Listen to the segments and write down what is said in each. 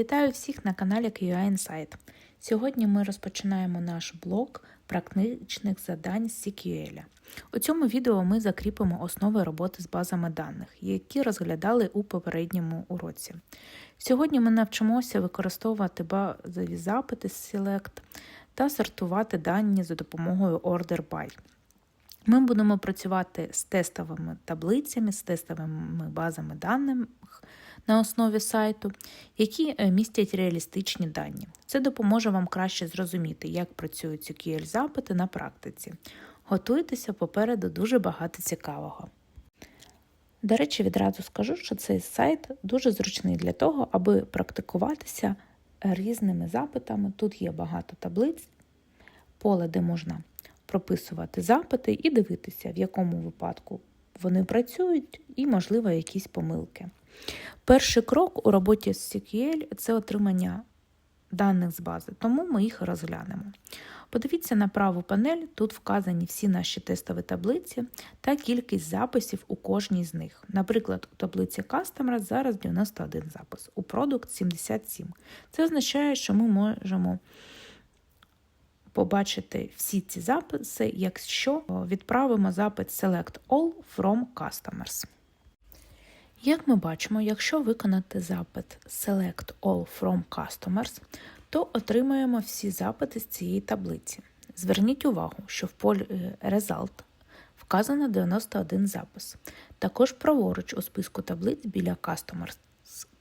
Вітаю всіх на каналі QA Insight. Сьогодні ми розпочинаємо наш блок практичних завдань з CQL. У цьому відео ми закріпимо основи роботи з базами даних, які розглядали у попередньому уроці. Сьогодні ми навчимося використовувати базові запити з Select та сортувати дані за допомогою Order By. Ми будемо працювати з тестовими таблицями, з тестовими базами даних на основі сайту, які е, містять реалістичні дані. Це допоможе вам краще зрозуміти, як працюють SQL запити на практиці. Готуйтеся попереду дуже багато цікавого. До речі, відразу скажу, що цей сайт дуже зручний для того, аби практикуватися різними запитами. Тут є багато таблиць, поле, де можна прописувати запити і дивитися, в якому випадку вони працюють, і, можливо, якісь помилки. Перший крок у роботі з SQL – це отримання даних з бази, тому ми їх розглянемо. Подивіться на праву панель, тут вказані всі наші тестові таблиці та кількість записів у кожній з них. Наприклад, у таблиці Customer зараз 91 запис, у Product 77. Це означає, що ми можемо побачити всі ці записи, якщо відправимо запит Select All from Customers. Як ми бачимо, якщо виконати запит Select All from Customers, то отримаємо всі запити з цієї таблиці. Зверніть увагу, що в полі Result вказано 91 запис. Також праворуч у списку таблиць біля Customers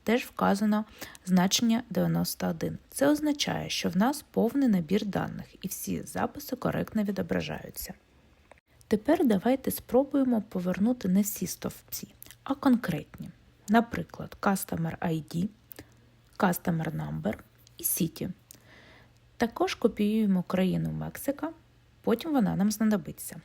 теж вказано значення 91. Це означає, що в нас повний набір даних і всі записи коректно відображаються. Тепер давайте спробуємо повернути не всі стовпці, а конкретні. Наприклад, Customer ID, Customer Number і City. Також копіюємо країну Мексика, потім вона нам знадобиться.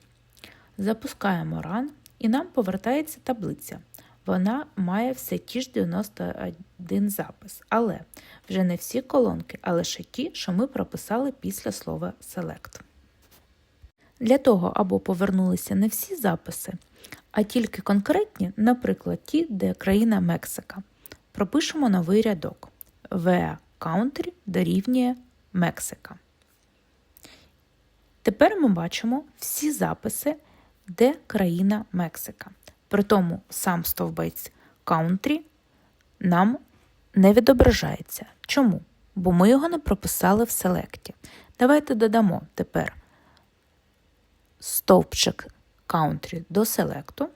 Запускаємо Run і нам повертається таблиця. Вона має все ті ж 91 запис, але вже не всі колонки, а лише ті, що ми прописали після слова Select. Для того, аби повернулися не всі записи, а тільки конкретні, наприклад, ті, де країна Мексика, пропишемо новий рядок where country дорівнює Мексика. Тепер ми бачимо всі записи, де країна Мексика. При тому сам стовбець country нам не відображається. Чому? Бо ми його не прописали в селекті. Давайте додамо тепер стовпчик country до селекту.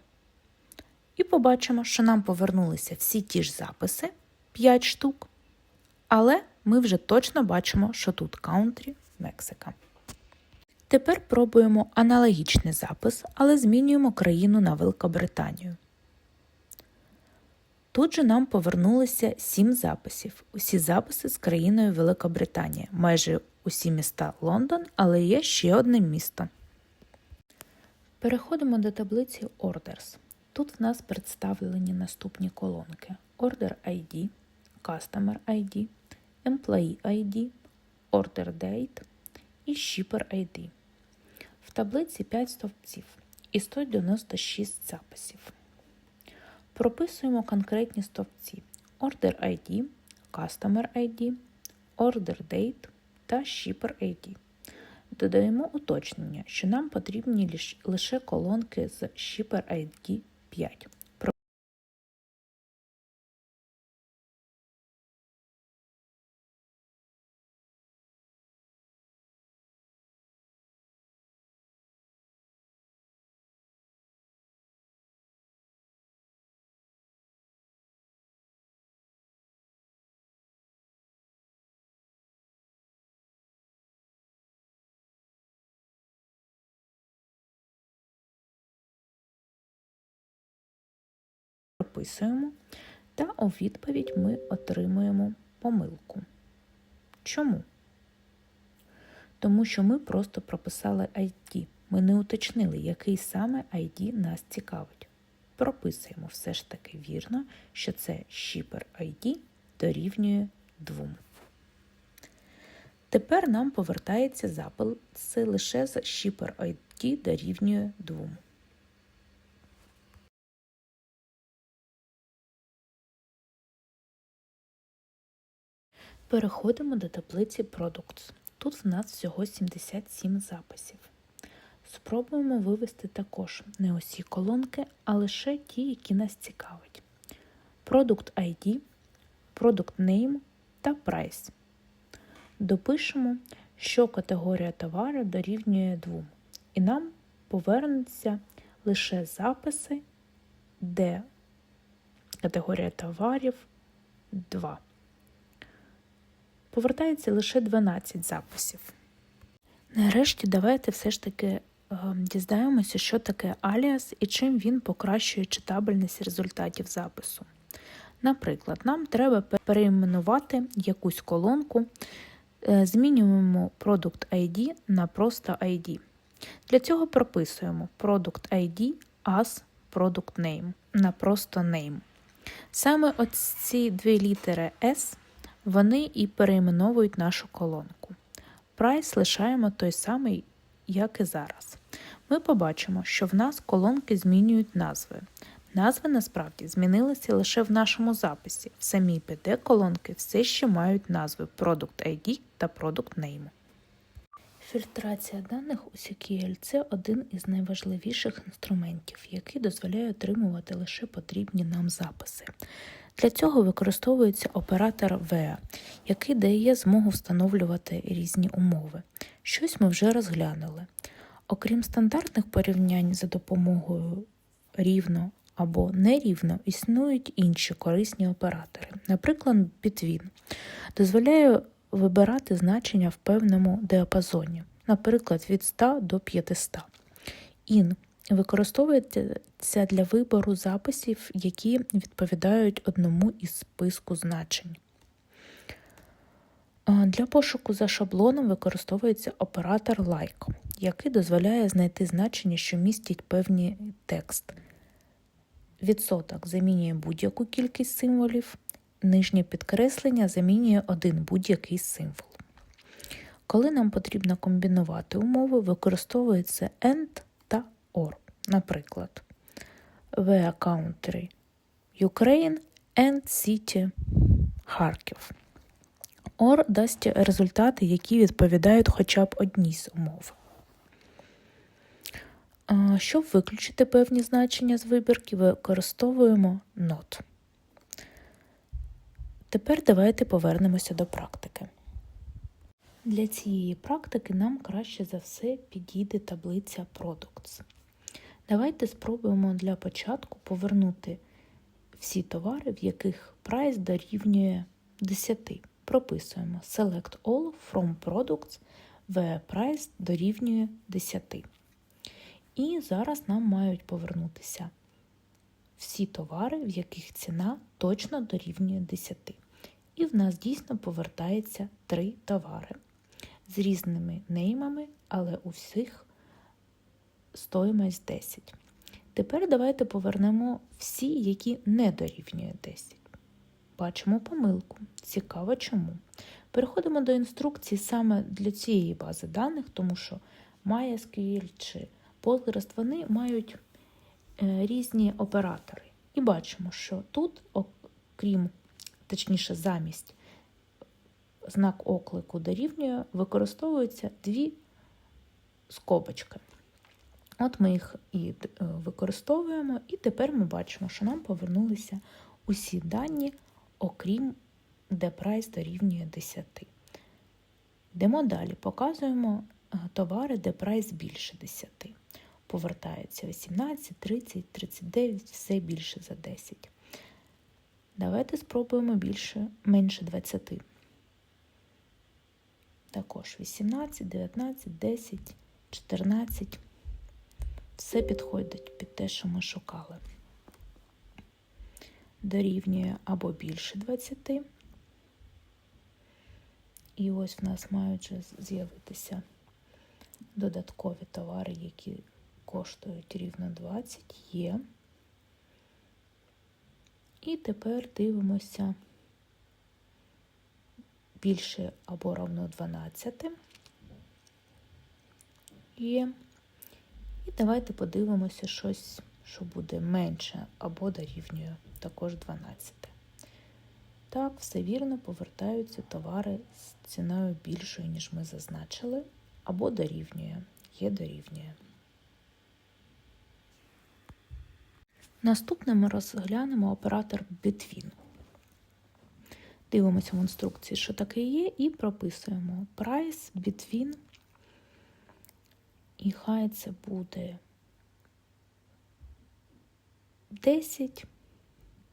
І побачимо, що нам повернулися всі ті ж записи 5 штук. Але ми вже точно бачимо, що тут country Мексика. Тепер пробуємо аналогічний запис, але змінюємо країну на Великобританію. Тут же нам повернулося 7 записів. Усі записи з країною Великобританія, майже усі міста Лондон, але є ще одне місто. Переходимо до таблиці Orders. Тут в нас представлені наступні колонки: Order ID, Customer ID, Employee ID, Order Date і Shipper ID. В таблиці 5 стовпців і 196 записів. Прописуємо конкретні стовпці Order ID, Customer ID, Order Date та Shipper ID. Додаємо уточнення, що нам потрібні лише колонки з Shipper ID 5. Прописуємо, та у відповідь ми отримуємо помилку. Чому? Тому що ми просто прописали ID. Ми не уточнили, який саме ID нас цікавить. Прописуємо все ж таки вірно, що це Shipper ID дорівнює 2. Тепер нам повертається записи лише з Shipper ID дорівнює 2. Переходимо до таблиці Products. Тут в нас всього 77 записів. Спробуємо вивести також не усі колонки, а лише ті, які нас цікавить. Product ID, Product Name та Price. Допишемо, що категорія товару дорівнює 2, і нам повернуться лише записи, де категорія товарів 2. Повертається лише 12 записів. Нарешті давайте все ж таки е, дізнаємося, що таке аліас і чим він покращує читабельність результатів запису. Наприклад, нам треба переіменувати якусь колонку, е, змінюємо Product ID на просто ID. Для цього прописуємо Product ID as Product Name на просто Name. Саме оці дві літери S вони і перейменовують нашу колонку. Прайс лишаємо той самий, як і зараз. Ми побачимо, що в нас колонки змінюють назви. Назви насправді змінилися лише в нашому записі. В самій PD колонки все ще мають назви Product ID та Product Name. Фільтрація даних у це один із найважливіших інструментів, який дозволяє отримувати лише потрібні нам записи. Для цього використовується оператор VEA, який дає змогу встановлювати різні умови. Щось ми вже розглянули. Окрім стандартних порівнянь за допомогою рівно або нерівно, існують інші корисні оператори. Наприклад, Between дозволяє вибирати значення в певному діапазоні, наприклад, від 100 до 500. In використовується для вибору записів, які відповідають одному із списку значень. Для пошуку за шаблоном використовується оператор like, який дозволяє знайти значення, що містять певний текст. Відсоток замінює будь-яку кількість символів, нижнє підкреслення замінює один будь-який символ. Коли нам потрібно комбінувати умови, використовується AND OR. Наприклад, The Country Ukraine and City Харків. OR дасть результати, які відповідають хоча б одній з умов. Щоб виключити певні значення з вибірки, використовуємо NOT. Тепер давайте повернемося до практики. Для цієї практики нам краще за все підійде таблиця Products. Давайте спробуємо для початку повернути всі товари, в яких прайс дорівнює 10. Прописуємо Select All from Products, where price дорівнює 10. І зараз нам мають повернутися всі товари, в яких ціна точно дорівнює 10. І в нас дійсно повертається три товари з різними неймами, але у всіх стоїмость 10. Тепер давайте повернемо всі, які не дорівнюють 10. Бачимо помилку. Цікаво чому. Переходимо до інструкції саме для цієї бази даних, тому що MySQL чи Postgres вони мають е, різні оператори. І бачимо, що тут, окрім, точніше, замість знак оклику дорівнює, використовуються дві скобочки. От ми їх і е, використовуємо, і тепер ми бачимо, що нам повернулися усі дані, окрім де прайс дорівнює 10. Йдемо далі, показуємо е, товари, де прайс більше 10. Повертається 18, 30, 39, все більше за 10. Давайте спробуємо більше, менше 20. Також 18, 19, 10, 14. Все підходить під те, що ми шукали. Дорівнює або більше 20. І ось в нас мають з'явитися додаткові товари, які коштують рівно 20 є. І тепер дивимося більше або равно 12 є. І давайте подивимося щось, що буде менше або дорівнює також 12. Так, все вірно, повертаються товари з ціною більшою, ніж ми зазначили, або дорівнює. Є дорівнює. Наступне ми розглянемо оператор Between. Дивимося в інструкції, що таке є, і прописуємо price between. І хай це буде 10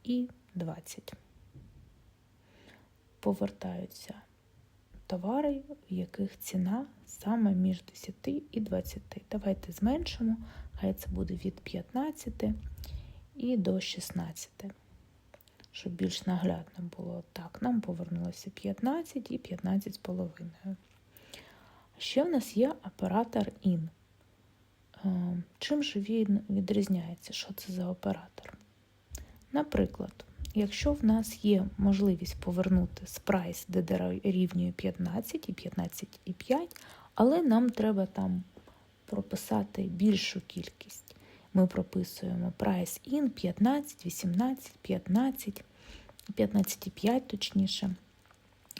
і 20. Повертаються товари, в яких ціна саме між 10 і 20. Давайте зменшимо, хай це буде від 15 і до 16. Щоб більш наглядно було так, нам повернулося 15 і 15 з половиною. Ще в нас є оператор IN. Е, Чим же він відрізняється? Що це за оператор? Наприклад, якщо в нас є можливість повернути з прайс, де дорівнює 15 і 15,5, але нам треба там прописати більшу кількість. Ми прописуємо price in 15, 18, 15, 15,5 точніше.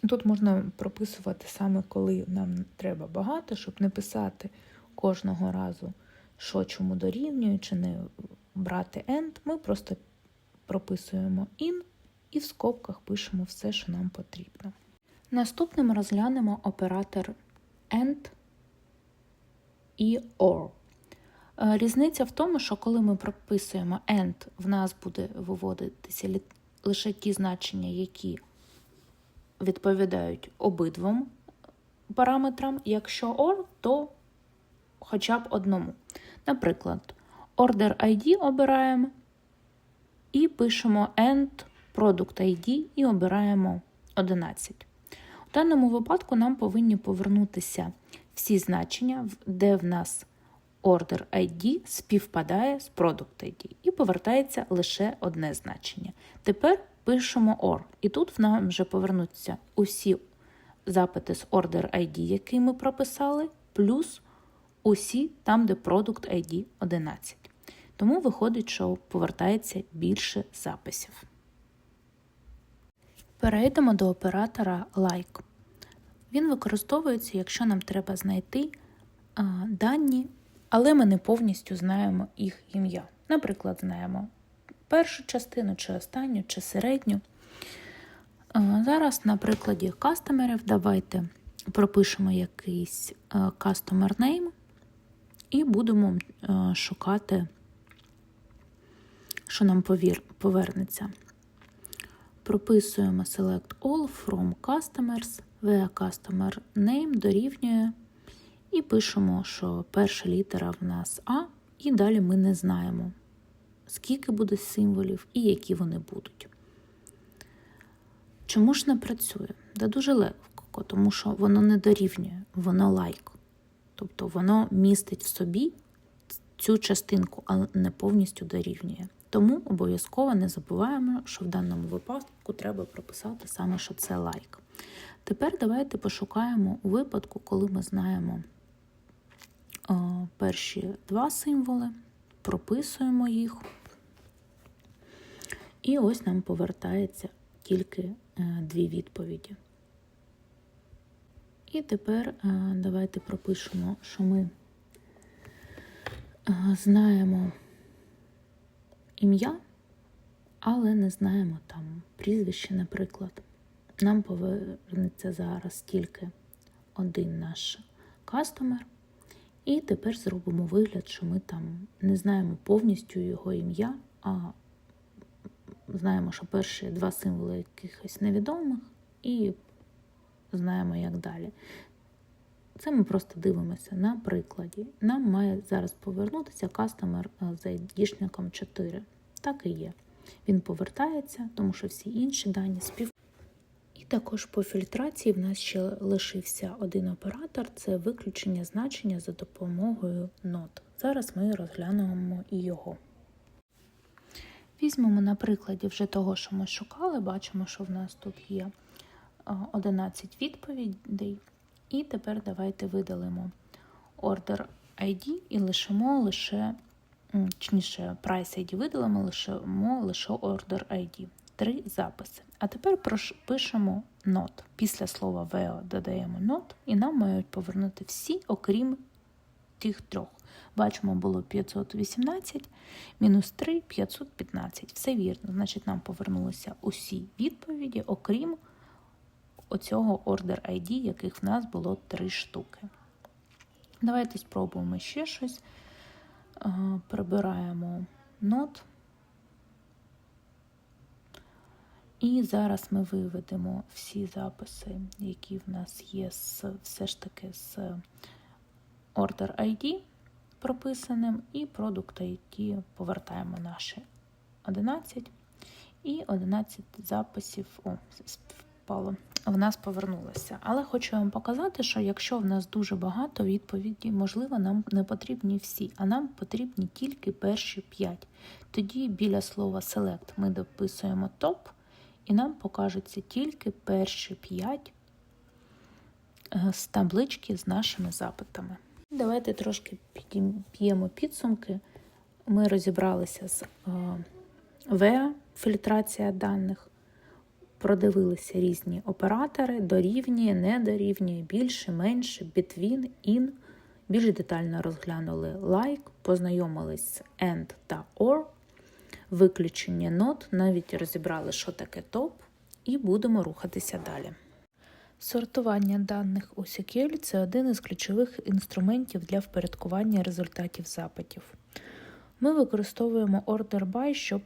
Тут можна прописувати саме, коли нам треба багато, щоб не писати кожного разу, що чому дорівнює, чи не брати end. Ми просто прописуємо in і в скобках пишемо все, що нам потрібно. Наступним розглянемо оператор AND і OR. Е, Різниця в тому, що коли ми прописуємо AND, в нас буде виводитися лише ті значення, які відповідають обидвом параметрам. Якщо OR, то хоча б одному. Наприклад, Order ID обираємо і пишемо AND Product ID і обираємо 11. У даному випадку нам повинні повернутися всі значення, де в нас Order ID співпадає з Product ID і повертається лише одне значення. Тепер пишемо OR, і тут в нам вже повернуться усі запити з Order ID, які ми прописали, плюс усі там, де Product ID 11. Тому виходить, що повертається більше записів. Перейдемо до оператора like. Він використовується, якщо нам треба знайти а, дані, але ми не повністю знаємо їх ім'я. Наприклад, знаємо першу частину, чи останню, чи середню. Зараз на прикладі кастомерів давайте пропишемо якийсь а, customer name і будемо шукати, що нам повернеться. Прописуємо Select All from Customers, where Customer Name дорівнює. І пишемо, що перша літера в нас А, і далі ми не знаємо, скільки буде символів і які вони будуть. Чому ж не працює? Да дуже легко, тому що воно не дорівнює, воно лайк. Тобто воно містить в собі цю частинку, але не повністю дорівнює. Тому обов'язково не забуваємо, що в даному випадку треба прописати саме, що це лайк. Тепер давайте пошукаємо у випадку, коли ми знаємо е, перші два символи, прописуємо їх. І ось нам повертається тільки е, дві відповіді. І тепер е, давайте пропишемо, що ми е, знаємо ім'я, але не знаємо там прізвище, наприклад. Нам повернеться зараз тільки один наш кастомер. І тепер зробимо вигляд, що ми там не знаємо повністю його ім'я, а знаємо, що перші два символи якихось невідомих, і знаємо, як далі. Це ми просто дивимося на прикладі. Нам має зараз повернутися кастомер з айдішником 4. Так і є. Він повертається, тому що всі інші дані спів. І також по фільтрації в нас ще лишився один оператор це виключення значення за допомогою нот. Зараз ми розглянемо і його. Візьмемо на прикладі вже того, що ми шукали, бачимо, що в нас тут є 11 відповідей. І тепер давайте видалимо Order ID і лишимо лише, точніше, Price ID видалимо, лишимо лише Order ID. три записи. А тепер пишемо not. Після слова VEO додаємо not, і нам мають повернути всі, окрім тих трьох. Бачимо, було 518, мінус 3, 515. Все вірно. Значить, нам повернулися усі відповіді, окрім оцього order ID, яких в нас було три штуки. Давайте спробуємо ще щось. Е, Прибираємо not. І зараз ми виведемо всі записи, які в нас є з, все ж таки з Order ID прописаним, і Product ID повертаємо наші 11. І 11 записів о, впало, в нас повернулося. Але хочу вам показати, що якщо в нас дуже багато відповідей, можливо, нам не потрібні всі, а нам потрібні тільки перші 5. Тоді біля слова Select ми дописуємо топ, і нам покажуться тільки перші 5 з таблички з нашими запитами. Давайте трошки підіб'ємо підсумки. Ми розібралися з VEA, фільтрація даних, продивилися різні оператори, дорівнює, не дорівнює, більше, менше, between, in. Більш детально розглянули like, познайомились з and та or, виключення not, навіть розібрали, що таке топ, і будемо рухатися далі. Сортування даних у SQL – це один із ключових інструментів для впорядкування результатів запитів. Ми використовуємо order by, щоб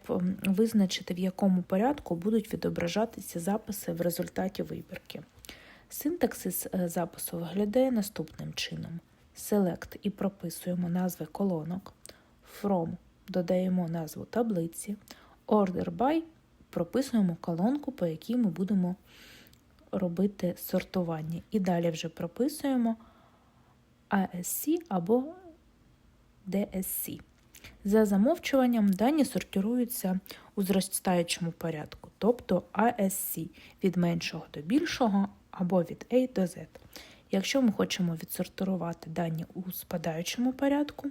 визначити, в якому порядку будуть відображатися записи в результаті вибірки. Синтаксис запису виглядає наступним чином: Select і прописуємо назви колонок, From додаємо назву таблиці, Order by прописуємо колонку, по якій ми будемо робити сортування. І далі вже прописуємо ASC або DSC. За замовчуванням дані сортируються у зростаючому порядку, тобто ASC від меншого до більшого або від A до Z. Якщо ми хочемо відсортувати дані у спадаючому порядку,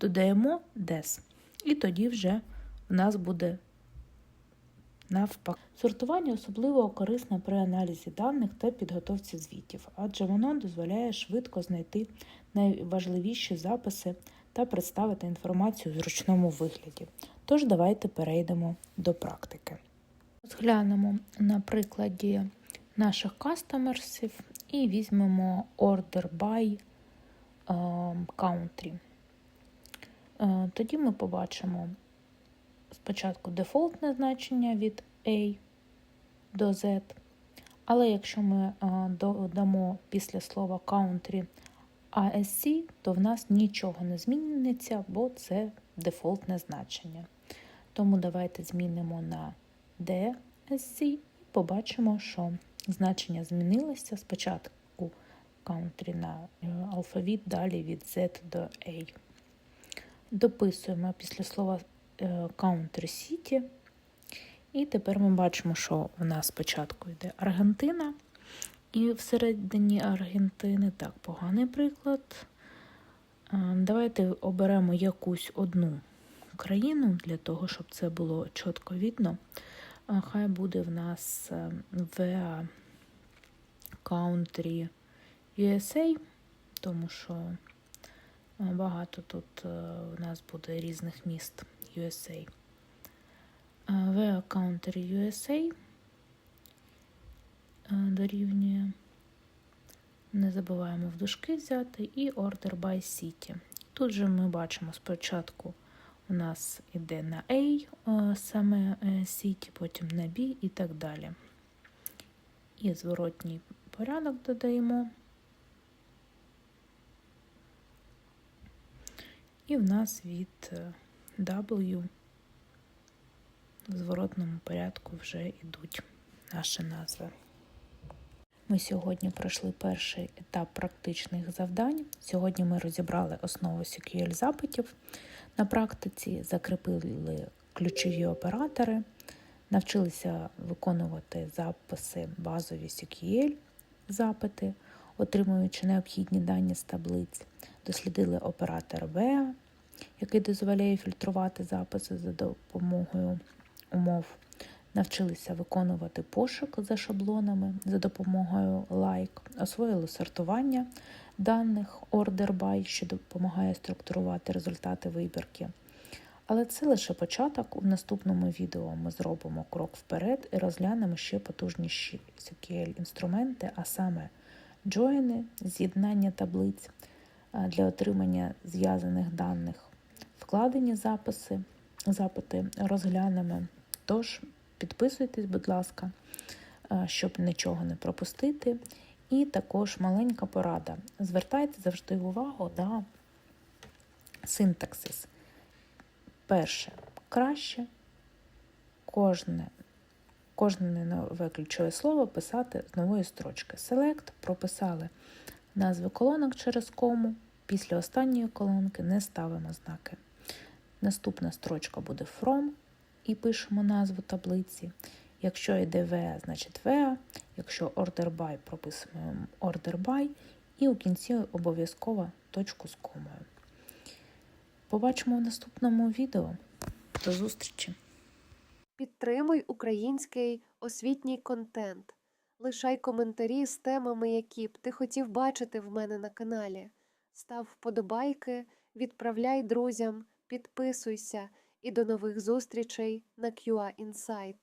додаємо DES. І тоді вже в нас буде навпаки. Сортування особливо корисне при аналізі даних та підготовці звітів, адже воно дозволяє швидко знайти найважливіші записи та представити інформацію в зручному вигляді. Тож давайте перейдемо до практики. Розглянемо на прикладі наших кастомерсів і візьмемо order by country. Тоді ми побачимо спочатку дефолтне значення від A до Z, але якщо ми додамо після слова country ASC, то в нас нічого не зміниться, бо це дефолтне значення. Тому давайте змінимо на DSC і побачимо, що значення змінилося спочатку country на алфавіт, далі від Z до A. Дописуємо після слова Country City. І тепер ми бачимо, що в нас спочатку йде Аргентина, і всередині Аргентини так, поганий приклад. Давайте оберемо якусь одну країну для того, щоб це було чітко видно. Хай буде в нас VA Country USA, тому що багато тут у нас буде різних міст USA. VA Country USA дорівнює. Не забуваємо в дужки взяти і Order by City. Тут же ми бачимо спочатку у нас іде на A саме City, потім на B і так далі. І зворотній порядок додаємо. І в нас від W в зворотному порядку вже йдуть наші назви. Ми сьогодні пройшли перший етап практичних завдань. Сьогодні ми розібрали основу SQL запитів на практиці, закріпили ключові оператори, навчилися виконувати записи базові SQL запити, отримуючи необхідні дані з таблиць, дослідили оператор VEA, який дозволяє фільтрувати записи за допомогою умов. навчилися виконувати пошук за шаблонами за допомогою like, освоїли сортування даних Order by, що допомагає структурувати результати вибірки. Але це лише початок. У наступному відео ми зробимо крок вперед і розглянемо ще потужніші SQL-інструменти, а саме джойни, з'єднання таблиць для отримання зв'язаних даних, вкладені записи, запити розглянемо. Тож підписуйтесь, будь ласка, щоб нічого не пропустити. І також маленька порада. Звертайте завжди увагу на синтаксис. Перше, краще кожне, кожне нове ключове слово писати з нової строчки. Select прописали назви колонок через кому. Після останньої колонки не ставимо знаки. Наступна строчка буде from і пишемо назву таблиці. Якщо йде VA, значить VA. Якщо order by, прописуємо order by. І у кінці обов'язково точку з комою. Побачимо в наступному відео. До зустрічі! Підтримуй український освітній контент. Лишай коментарі з темами, які б ти хотів бачити в мене на каналі. Став вподобайки, відправляй друзям, підписуйся і до нових зустрічей на QA Insight.